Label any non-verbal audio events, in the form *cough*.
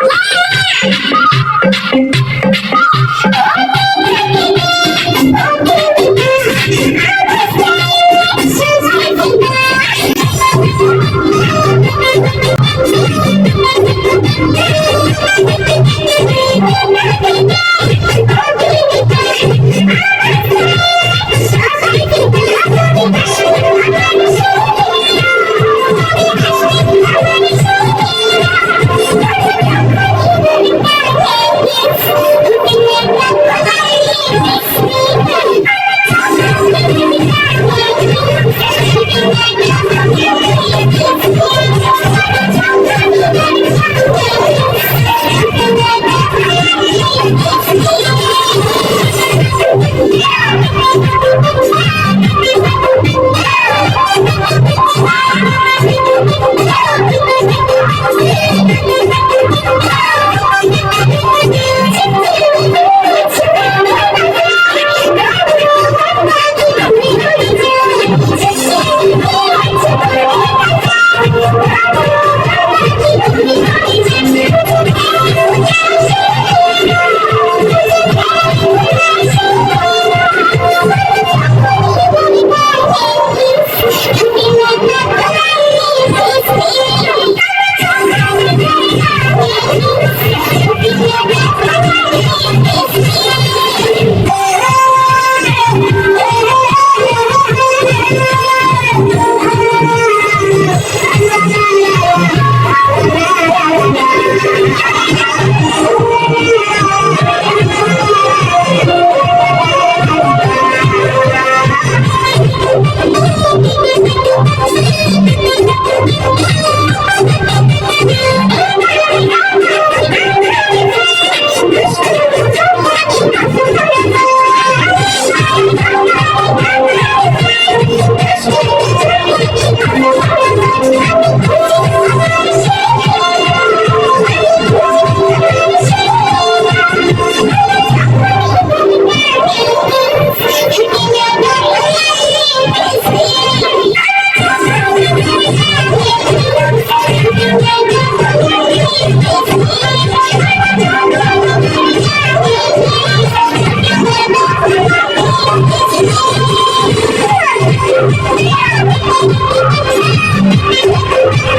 Ah! *laughs* I'm sorry.